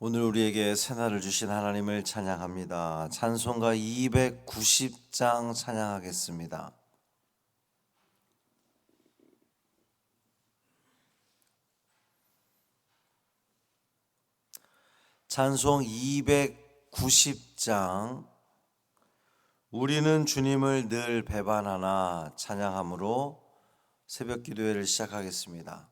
오늘 우리에게 새날을 주신 하나님을 찬양합니다. 찬송가 290장 찬양하겠습니다. 찬송 290장 우리는 주님을 늘 배반하나 찬양함으로 새벽 기도회를 시작하겠습니다.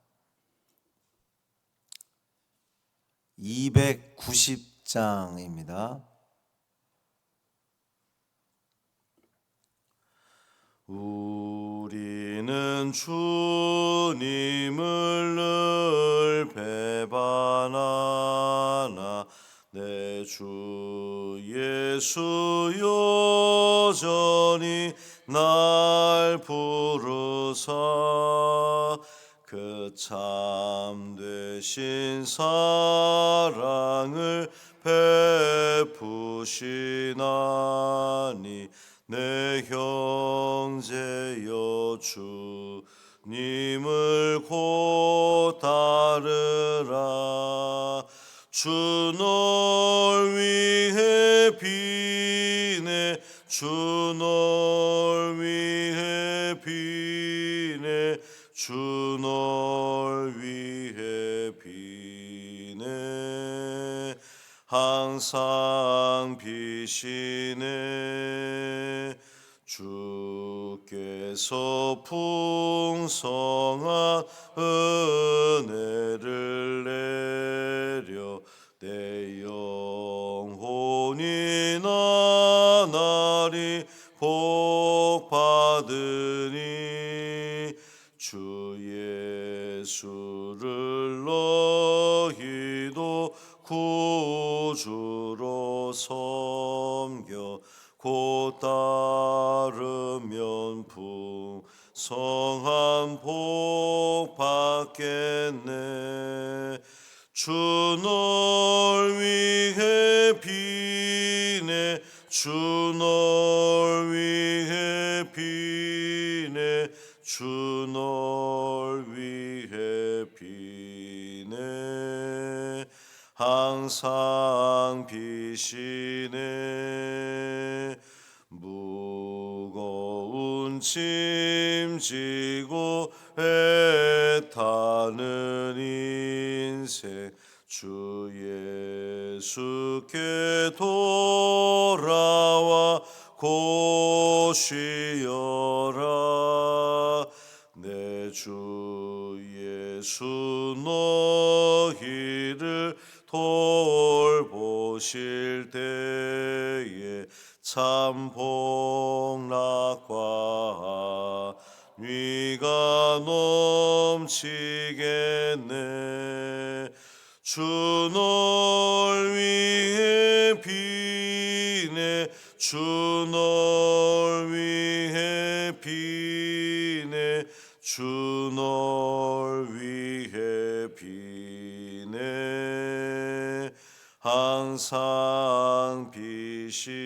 290장입니다. 우리는 주님을 늘 배반하나 내 주 예수 여전히 날 부르사 그 참되신 사랑을 베푸시나니 내 형제여 주님을 곧 따르라. 주널 위해 비네 주널 위해 비네 주널 항상 비시네. 주께서 풍성한 은혜를 내려 내 영혼이 나날이 복 받으니 주 예수를 너희도 구주로 섬겨 곧 따르면 풍성한 복 받겠네. 주널 위해 비네. 주널 위해 비네. 주널 위해 비네. 항상 비 시네. 무거운 짐 지고 애타는 인생. 주 예수께 돌아와 고쉬어라. 내 주 예수 참 복락과 위가 넘치겠네. 주널 위해 비네. 주널 위해 비네. 주널 위해 비네. 항상 비시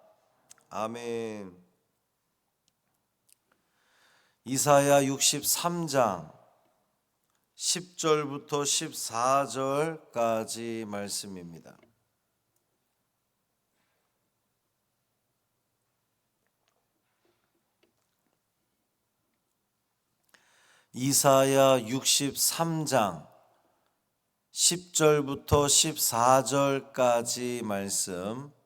아멘. 이사야 63장 10절부터 14절까지 말씀입니다. 이사야 63장 10절부터 14절까지 말씀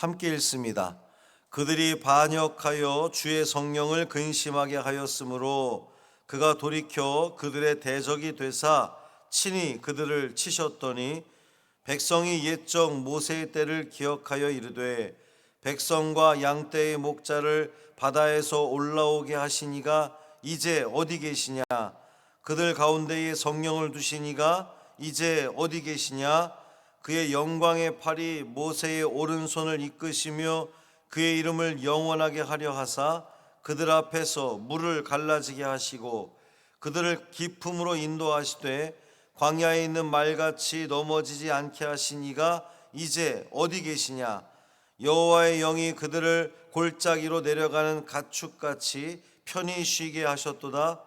함께 읽습니다. 그들이 반역하여 주의 성령을 근심하게 하였으므로 그가 돌이켜 그들의 대적이 되사 친히 그들을 치셨더니 백성이 옛적 모세의 때를 기억하여 이르되 백성과 양 떼의 목자를 바다에서 올라오게 하시니가 이제 어디 계시냐 그들 가운데에 성령을 두시니가 이제 어디 계시냐 그의 영광의 팔이 모세의 오른손을 이끄시며 그의 이름을 영원하게 하려 하사 그들 앞에서 물을 갈라지게 하시고 그들을 기품으로 인도하시되 광야에 있는 말같이 넘어지지 않게 하시니가 이제 어디 계시냐? 여호와의 영이 그들을 골짜기로 내려가는 가축같이 편히 쉬게 하셨도다.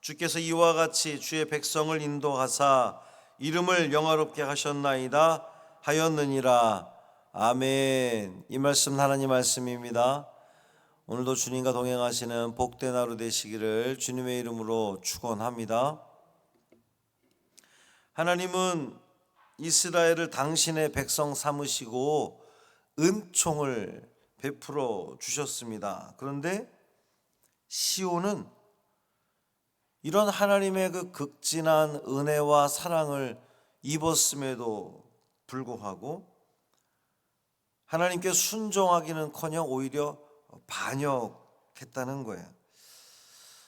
주께서 이와 같이 주의 백성을 인도하사 이름을 영화롭게 하셨나이다 하였느니라. 아멘. 이 말씀 하나님 말씀입니다. 오늘도 주님과 동행하시는 복된 하루 되시기를 주님의 이름으로 축원합니다. 하나님은 이스라엘을 당신의 백성 삼으시고 은총을 베풀어 주셨습니다. 그런데 시온은 이런 하나님의 그 극진한 은혜와 사랑을 입었음에도 불구하고 하나님께 순종하기는커녕 오히려 반역했다는 거예요.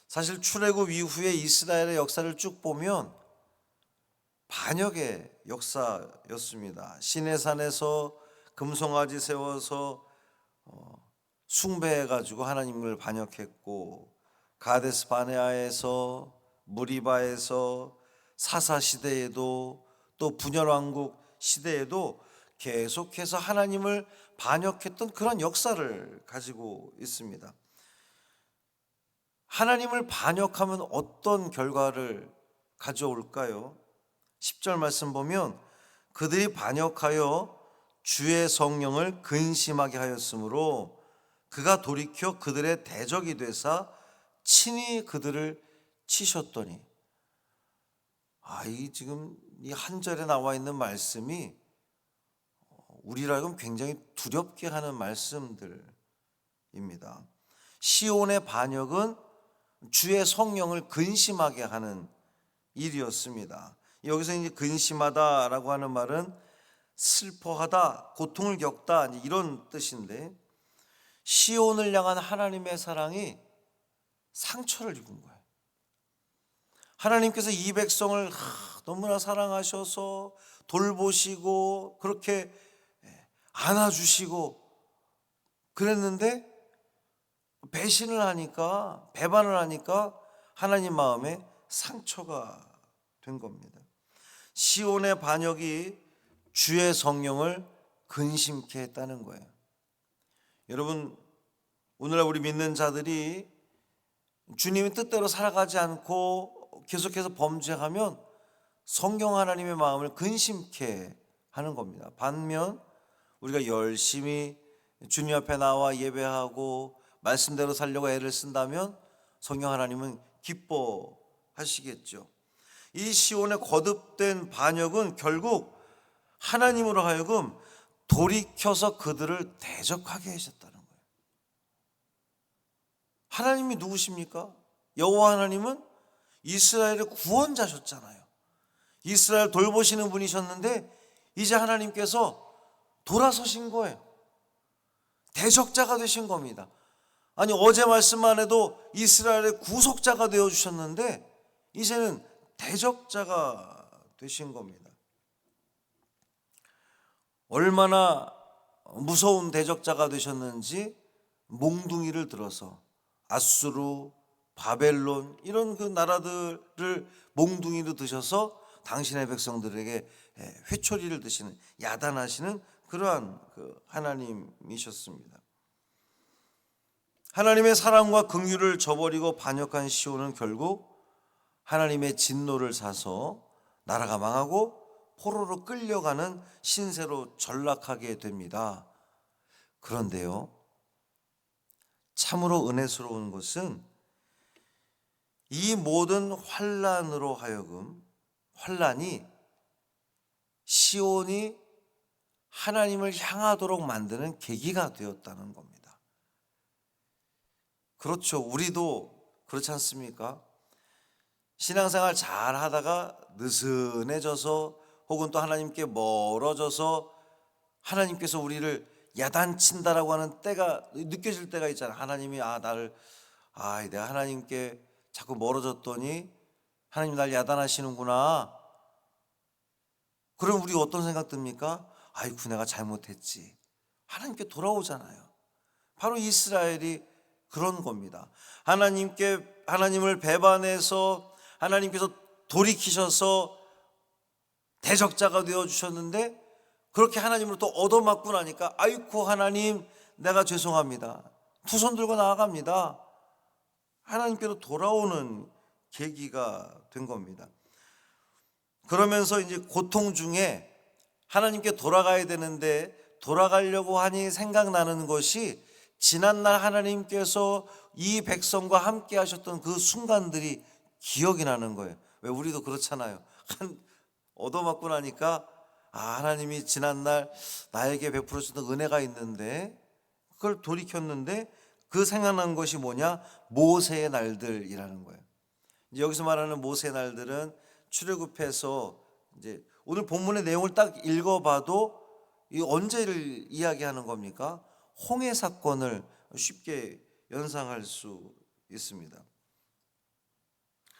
사실 출애굽 이후에 이스라엘의 역사를 쭉 보면 반역의 역사였습니다. 시내산에서 금송아지 세워서 어, 숭배해 가지고 하나님을 반역했고 가데스 바네아에서 무리바에서 사사 시대에도 또 분열 왕국 시대에도 계속해서 하나님을 반역했던 그런 역사를 가지고 있습니다. 하나님을 반역하면 어떤 결과를 가져올까요? 10절 말씀 보면 그들이 반역하여 주의 성령을 근심하게 하였으므로 그가 돌이켜 그들의 대적이 되사 친히 그들을 치셨더니 아, 이 지금 이 한 절에 나와 있는 말씀이 우리라면 굉장히 두렵게 하는 말씀들입니다. 시온의 반역은 주의 성령을 근심하게 하는 일이었습니다. 여기서 이제 근심하다라고 하는 말은 슬퍼하다, 고통을 겪다 이런 뜻인데 시온을 향한 하나님의 사랑이 상처를 입은 거예요. 하나님께서 이 백성을 너무나 사랑하셔서 돌보시고 그렇게 예, 안아주시고 그랬는데 배신을 하니까 배반을 하니까 하나님 마음에 상처가 된 겁니다. 시온의 반역이 주의 성령을 근심케 했다는 거예요. 여러분, 오늘날 우리 믿는 자들이 주님의 뜻대로 살아가지 않고 계속해서 범죄하면 성경 하나님의 마음을 근심케 하는 겁니다. 반면 우리가 열심히 주님 앞에 나와 예배하고 말씀대로 살려고 애를 쓴다면 성령 하나님은 기뻐하시겠죠. 이 시온의 거듭된 반역은 결국 하나님으로 하여금 돌이켜서 그들을 대적하게 거예요. 하나님이 누구십니까? 여호와 하나님은 이스라엘의 구원자셨잖아요. 이스라엘 돌보시는 분이셨는데 이제 하나님께서 돌아서신 거예요. 대적자가 되신 겁니다. 아니 어제 말씀만 해도 이스라엘의 구속자가 되어 주셨는데 이제는 대적자가 되신 겁니다. 얼마나 무서운 대적자가 되셨는지 몽둥이를 들어서 아수르, 바벨론 이런 그 나라들을 몽둥이로 드셔서 당신의 백성들에게 회초리를 드시는 야단하시는 그러한 그 하나님이셨습니다. 하나님의 사랑과 긍휼을 저버리고 반역한 시온은 결국 하나님의 진노를 사서 나라가 망하고 포로로 끌려가는 신세로 전락하게 됩니다. 그런데요, 참으로 은혜스러운 것은 이 모든 환란으로 하여금 환란이 시온이 하나님을 향하도록 만드는 계기가 되었다는 겁니다. 그렇죠. 우리도 그렇지 않습니까? 신앙생활 잘 하다가 느슨해져서 혹은 또 하나님께 멀어져서 하나님께서 우리를 야단친다라고 하는 때가 느껴질 때가 있잖아. 하나님이 아 나를 아 내가 하나님께 자꾸 멀어졌더니 하나님 날 야단하시는구나. 그럼 우리 어떤 생각 듭니까? 아이쿠 내가 잘못했지. 하나님께 돌아오잖아요. 바로 이스라엘이 그런 겁니다. 하나님께 하나님을 배반해서 하나님께서 돌이키셔서 대적자가 되어 주셨는데 그렇게 하나님으로 또 얻어맞고 나니까 아이쿠 하나님 내가 죄송합니다. 두 손 들고 나아갑니다. 하나님께로 돌아오는 계기가 된 겁니다. 그러면서 이제 고통 중에 하나님께 돌아가야 되는데 돌아가려고 하니 생각나는 것이 지난날 하나님께서 이 백성과 함께 하셨던 그 순간들이 기억이 나는 거예요. 왜 우리도 그렇잖아요. 한 얻어맞고 나니까 아 하나님이 지난날 나에게 베풀어 주던 은혜가 있는데 그걸 돌이켰는데 그 생각난 것이 뭐냐 모세의 날들이라는 거예요. 여기서 말하는 모세의 날들은 출애굽해서 이제 오늘 본문의 내용을 딱 읽어봐도 이 언제를 이야기하는 겁니까? 홍해 사건을 쉽게 연상할 수 있습니다.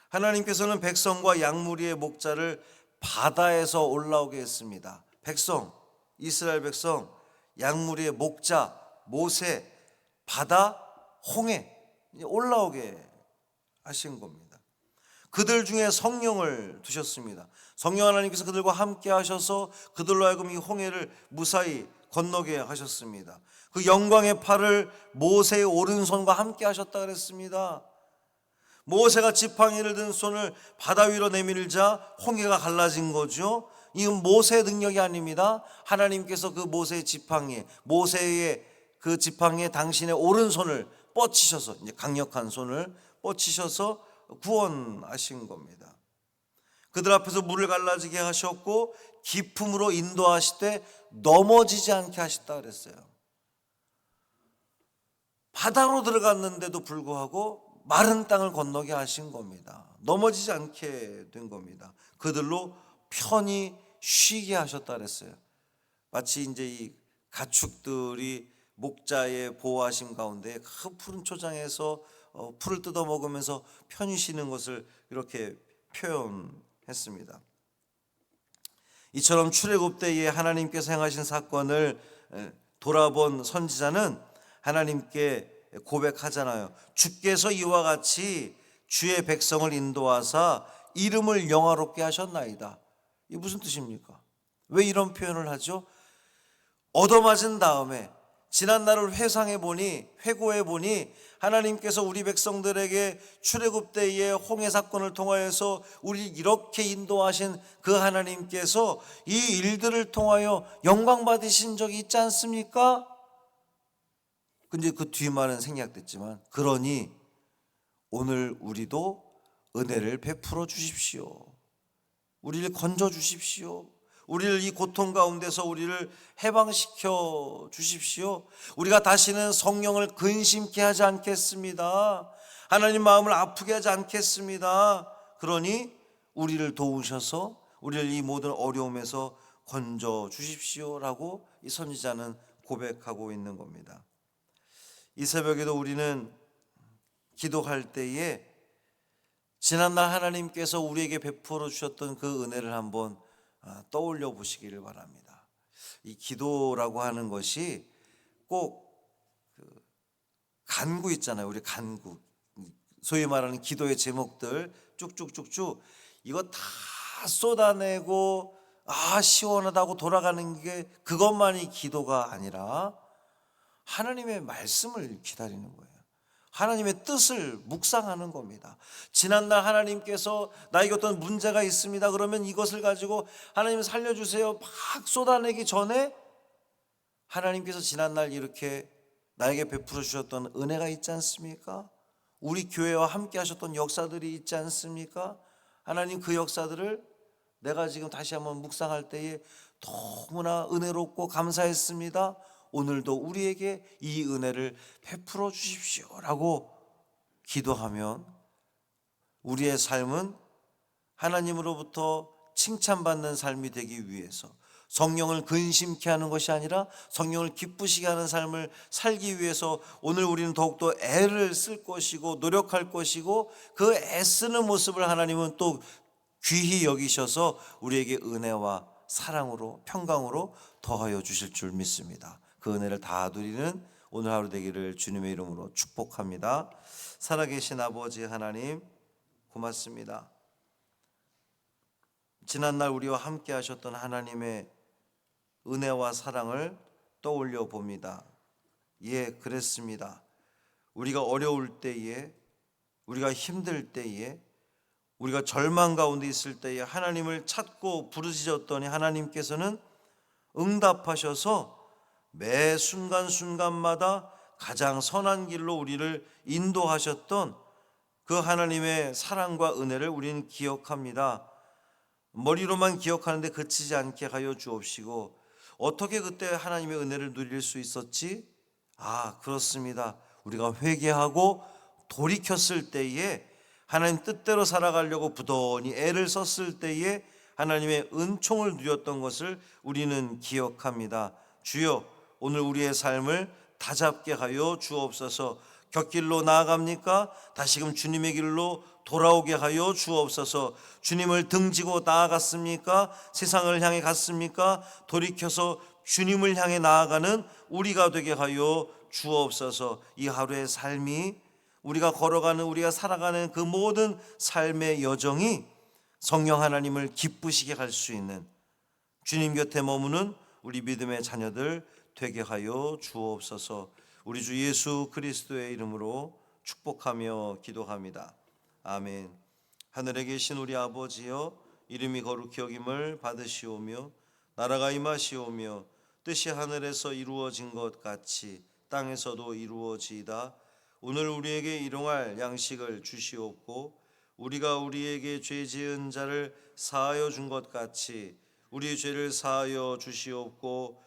하나님께서는 백성과 양무리의 목자를 바다에서 올라오게 했습니다. 백성, 이스라엘 백성, 양무리의 목자, 모세, 바다, 홍해 올라오게 하신 겁니다. 그들 중에 성령을 두셨습니다. 성령 하나님께서 그들과 함께 하셔서 그들로 하여금 이 홍해를 무사히 건너게 하셨습니다. 그 영광의 팔을 모세의 오른손과 함께 하셨다 그랬습니다. 모세가 지팡이를 든 손을 바다 위로 내밀자 홍해가 갈라진 거죠. 이건 모세의 능력이 아닙니다. 하나님께서 그 모세의 지팡이, 모세의 그 지팡이에 당신의 오른손을 뻗치셔서 이제 강력한 손을 뻗치셔서 구원하신 겁니다. 그들 앞에서 물을 갈라지게 하셨고 기품으로 인도하실 때 넘어지지 않게 하셨다 그랬어요. 바다로 들어갔는데도 불구하고 마른 땅을 건너게 하신 겁니다. 넘어지지 않게 된 겁니다. 그들로 편히 쉬게 하셨다 그랬어요. 마치 이제 이 가축들이 목자의 보호하심 가운데 큰 푸른 초장에서 어, 풀을 뜯어 먹으면서 편히 쉬는 것을 이렇게 표현했습니다. 이처럼 출애굽 때에 하나님께서 행하신 사건을 돌아본 선지자는 하나님께 고백하잖아요. 주께서 이와 같이 주의 백성을 인도하사 이름을 영화롭게 하셨나이다. 이 무슨 뜻입니까? 왜 이런 표현을 하죠? 얻어맞은 다음에 지난 날을 회상해 보니 회고해 보니 하나님께서 우리 백성들에게 출애굽 때의 홍해 사건을 통하여서 우리 이렇게 인도하신 그 하나님께서 이 일들을 통하여 영광 받으신 적이 있지 않습니까? 근데 그 뒤말은 생략됐지만 그러니 오늘 우리도 은혜를 베풀어 주십시오. 우리를 건져 주십시오. 우리를 이 고통 가운데서 우리를 해방시켜 주십시오. 우리가 다시는 성령을 근심케 하지 않겠습니다. 하나님 마음을 아프게 하지 않겠습니다. 그러니 우리를 도우셔서 우리를 이 모든 어려움에서 건져 주십시오라고 이 선지자는 고백하고 있는 겁니다. 이 새벽에도 우리는 기도할 때에 지난날 하나님께서 우리에게 베풀어 주셨던 그 은혜를 한번 아, 떠올려 보시기를 바랍니다. 이 기도라고 하는 것이 꼭그 간구 있잖아요. 우리 간구. 소위 말하는 기도의 제목들 쭉쭉쭉쭉 이거 다 쏟아내고 아 시원하다고 돌아가는 게 그것만이 기도가 아니라 하나님의 말씀을 기다리는 거예요. 하나님의 뜻을 묵상하는 겁니다. 지난날 하나님께서 나에게 어떤 문제가 있습니다. 그러면 이것을 가지고 하나님 살려주세요. 막 쏟아내기 전에 하나님께서 지난날 이렇게 나에게 베풀어 주셨던 은혜가 있지 않습니까? 우리 교회와 함께 하셨던 역사들이 있지 않습니까? 하나님 그 역사들을 내가 지금 다시 한번 묵상할 때에 너무나 은혜롭고 감사했습니다. 오늘도 우리에게 이 은혜를 베풀어 주십시오라고 기도하면 우리의 삶은 하나님으로부터 칭찬받는 삶이 되기 위해서 성령을 근심케 하는 것이 아니라 성령을 기쁘시게 하는 삶을 살기 위해서 오늘 우리는 더욱더 애를 쓸 것이고 노력할 것이고 그 애쓰는 모습을 하나님은 또 귀히 여기셔서 우리에게 은혜와 사랑으로 평강으로 더하여 주실 줄 믿습니다. 그 은혜를 다 누리는 오늘 하루 되기를 주님의 이름으로 축복합니다. 살아계신 아버지 하나님 고맙습니다. 지난날 우리와 함께 하셨던 하나님의 은혜와 사랑을 떠올려 봅니다. 예, 그랬습니다. 우리가 어려울 때에, 우리가 힘들 때에, 우리가 절망 가운데 있을 때에 하나님을 찾고 부르짖었더니 하나님께서는 응답하셔서 매 순간순간마다 가장 선한 길로 우리를 인도하셨던 그 하나님의 사랑과 은혜를 우리는 기억합니다. 머리로만 기억하는데 그치지 않게 하여 주옵시고 어떻게 그때 하나님의 은혜를 누릴 수 있었지? 아, 그렇습니다. 우리가 회개하고 돌이켰을 때에 하나님 뜻대로 살아가려고 부단히 애를 썼을 때에 하나님의 은총을 누렸던 것을 우리는 기억합니다. 주여, 오늘 우리의 삶을 다잡게 하여 주옵소서. 곁길로 나아갑니까? 다시금 주님의 길로 돌아오게 하여 주옵소서. 주님을 등지고 나아갔습니까? 세상을 향해 갔습니까? 돌이켜서 주님을 향해 나아가는 우리가 되게 하여 주옵소서. 이 하루의 삶이 우리가 걸어가는 우리가 살아가는 그 모든 삶의 여정이 성령 하나님을 기쁘시게 할 수 있는 주님 곁에 머무는 우리 믿음의 자녀들 되게 하여 주옵소서. 우리 주 예수 그리스도의 이름으로 축복하며 기도합니다. 아멘. 하늘에 계신 우리 아버지여 이름이 거룩히 여김을 받으시오며 나라가 임하시오며 뜻이 하늘에서 이루어진 것 같이 땅에서도 이루어지이다. 오늘 우리에게 일용할 양식을 주시옵고 우리가 우리에게 죄 지은 자를 사하여 준 것 같이 우리의 죄를 사하여 주시옵고